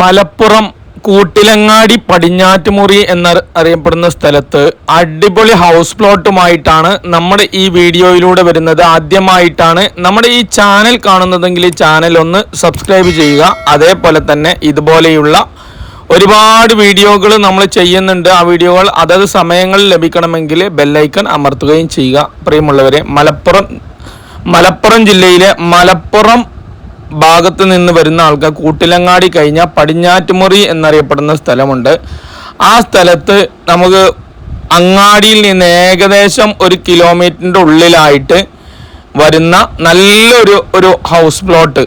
മലപ്പുറം കൂട്ടിലങ്ങാടി പടിഞ്ഞാറ്റുമുറി എന്ന അറിയപ്പെടുന്ന സ്ഥലത്ത് അടിപൊളി ഹൗസ് പ്ലോട്ടുമായിട്ടാണ് നമ്മുടെ ഈ വീഡിയോയിലൂടെ വരുന്നത്. ആദ്യമായിട്ടാണ് നമ്മുടെ ഈ ചാനൽ കാണുന്നതെങ്കിൽ ചാനൽ ഒന്ന് സബ്സ്ക്രൈബ് ചെയ്യുക. അതേപോലെ തന്നെ ഇതുപോലെയുള്ള ഒരുപാട് വീഡിയോകൾ നമ്മൾ ചെയ്യുന്നുണ്ട്. ആ വീഡിയോകൾ അതത് സമയങ്ങളിൽ ലഭിക്കണമെങ്കിൽ ബെല്ലൈക്കൺ അമർത്തുകയും ചെയ്യുക. പ്രിയമുള്ളവരെ മലപ്പുറം മലപ്പുറം ജില്ലയിലെ മലപ്പുറം ഭാഗത്ത് നിന്ന് വരുന്ന ആൾക്കാർ കൂട്ടിലങ്ങാടി കഴിഞ്ഞ പടിഞ്ഞാറ്റുമുറി എന്നറിയപ്പെടുന്ന സ്ഥലമുണ്ട്. ആ സ്ഥലത്ത് നമുക്ക് അങ്ങാടിയിൽ നിന്ന് ഏകദേശം ഒരു കിലോമീറ്ററിന്റെ ഉള്ളിലായിട്ട് വരുന്ന നല്ലൊരു ഒരു ഹൗസ് പ്ലോട്ട്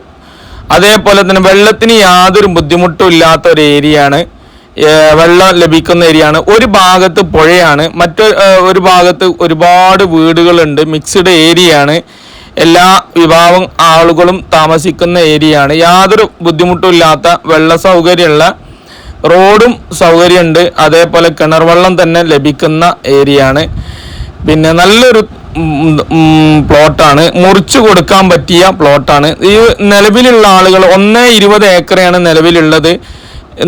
അതേപോലെ തന്നെ വെള്ളത്തിന് യാതൊരു ബുദ്ധിമുട്ടും ഇല്ലാത്ത ഒരു ഏരിയയാണ് വെള്ളം ലഭിക്കുന്ന ഏരിയയാണ് ഒരു ഭാഗത്ത് പുഴയാണ്. മറ്റൊരു ഒരു ഭാഗത്ത് ഒരുപാട് വീടുകളുണ്ട്. മിക്സ്ഡ് ഏരിയയാണ് എല്ലാ വിഭാഗം ആളുകളും താമസിക്കുന്ന ഏരിയയാണ്. യാതൊരു ബുദ്ധിമുട്ടും ഇല്ലാത്ത വെള്ള സൗകര്യമുള്ള റോഡും സൗകര്യമുണ്ട്. അതേപോലെ കിണർ വെള്ളം തന്നെ ലഭിക്കുന്ന ഏരിയയാണ്. പിന്നെ നല്ലൊരു പ്ലോട്ടാണ്. മുറിച്ചു കൊടുക്കാൻ പറ്റിയ പ്ലോട്ടാണ്. ഈ നിലവിലുള്ള ആളുകൾ ഒന്നേ ഇരുപത് ഏക്കറയാണ് നിലവിലുള്ളത്.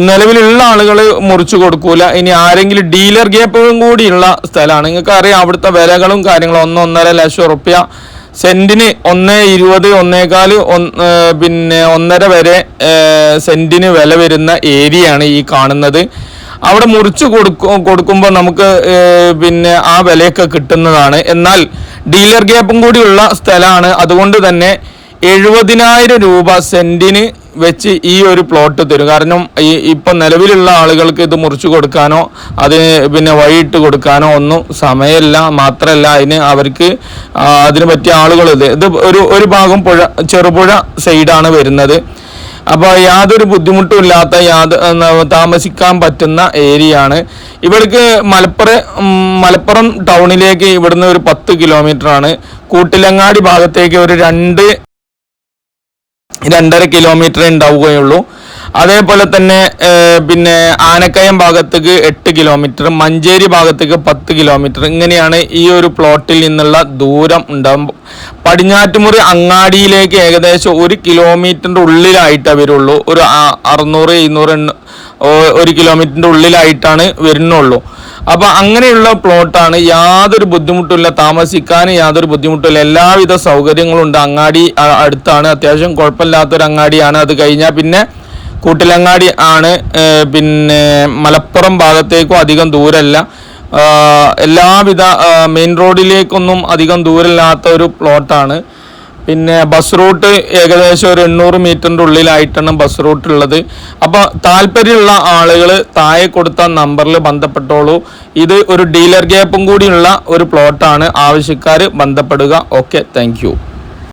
നിലവിലുള്ള ആളുകൾ മുറിച്ചു കൊടുക്കൂല. ഇനി ആരെങ്കിലും ഡീലർ ഗ്യാപ്പും കൂടിയുള്ള സ്ഥലമാണ്. നിങ്ങൾക്ക് അറിയാം അവിടുത്തെ വിലകളും കാര്യങ്ങളും ഒന്ന് ഒന്നര ലക്ഷം റുപ്യ സെന്റിന് ഒന്ന് ഇരുപത് ഒന്നേകാൽ ഒന്ന് പിന്നെ ഒന്നര വരെ സെന്റിന് വില വരുന്ന ഏരിയയാണ് ഈ കാണുന്നത്. അവിടെ മുറിച്ച് കൊടുക്കും കൊടുക്കുമ്പോൾ നമുക്ക് പിന്നെ ആ വിലയൊക്കെ കിട്ടുന്നതാണ്. എന്നാൽ ഡീലർ ഗ്യാപ്പും കൂടിയുള്ള സ്ഥലമാണ്. അതുകൊണ്ട് തന്നെ എഴുപതിനായിരം രൂപ സെന്റിന് വെച്ച് ഈ ഒരു പ്ലോട്ട് തരും. കാരണം ഈ ഇപ്പം നിലവിലുള്ള ആളുകൾക്ക് ഇത് മുറിച്ചു കൊടുക്കാനോ അതിന് പിന്നെ വഴിയിട്ട് കൊടുക്കാനോ ഒന്നും സമയമില്ല. മാത്രമല്ല അതിന് അവർക്ക് അതിന് പറ്റിയ ആളുകളില്ല ഇത് ഒരു ഒരു ഭാഗം പുഴ ചെറുപുഴ സൈഡാണ് വരുന്നത്. അപ്പോൾ യാതൊരു ബുദ്ധിമുട്ടും ഇല്ലാത്ത യാത് താമസിക്കാൻ പറ്റുന്ന ഏരിയ ആണ്. ഇവർക്ക് മലപ്പുറം മലപ്പുറം ടൗണിലേക്ക് ഇവിടുന്ന് ഒരു പത്ത് കിലോമീറ്റർ ആണ്. കൂട്ടിലങ്ങാടി ഭാഗത്തേക്ക് ഒരു രണ്ട് രണ്ടര കിലോമീറ്റർ ഉണ്ടാവുകയുള്ളൂ. അതേപോലെ തന്നെ പിന്നെ ആനക്കയം ഭാഗത്തേക്ക് എട്ട് കിലോമീറ്റർ മഞ്ചേരി ഭാഗത്തേക്ക് പത്ത് കിലോമീറ്റർ ഇങ്ങനെയാണ് ഈ ഒരു പ്ലോട്ടിൽ നിന്നുള്ള ദൂരം ഉണ്ടാകുമ്പോൾ പടിഞ്ഞാറ്റുമുറി അങ്ങാടിയിലേക്ക് ഏകദേശം ഒരു കിലോമീറ്ററിന്റെ ഉള്ളിലായിട്ടേ വരുള്ളൂ. ഒരു അറുന്നൂറ് എണ്ണ- ഒരു കിലോമീറ്ററിന്റെ ഉള്ളിലായിട്ടാണ് വരുന്നുള്ളൂ. അപ്പൊ അങ്ങനെയുള്ള പ്ലോട്ടാണ് യാതൊരു ബുദ്ധിമുട്ടില്ല താമസിക്കാൻ യാതൊരു ബുദ്ധിമുട്ടില്ല എല്ലാവിധ സൗകര്യങ്ങളും ഉണ്ട് അങ്ങാടി അടുത്താണ്. അത്യാവശ്യം കുഴപ്പമില്ലാത്തൊരു അങ്ങാടിയാണ്. അത് കഴിഞ്ഞാൽ പിന്നെ കൂട്ടിലങ്ങാടി ആണ്. പിന്നെ മലപ്പുറം ഭാഗത്തേക്കും അധികം ദൂരമല്ല എല്ലാവിധ മെയിൻ റോഡിലേക്കൊന്നും അധികം ദൂരമില്ലാത്ത ഒരു പ്ലോട്ടാണ്. പിന്നെ ബസ് റൂട്ട് ഏകദേശം ഒരു എണ്ണൂറ് മീറ്ററിന്റെ ഉള്ളിലായിട്ടാണ് ബസ് റൂട്ട് ഉള്ളത്. അപ്പോൾ താല്പര്യമുള്ള ആളുകൾ താഴെ കൊടുത്ത നമ്പറിൽ ബന്ധപ്പെട്ടോളൂ. ഇത് ഒരു ഡീലർ ഗ്യാപ്പും കൂടിയുള്ള ഒരു പ്ലോട്ടാണ് ആവശ്യക്കാർ ബന്ധപ്പെടുക. Okay thank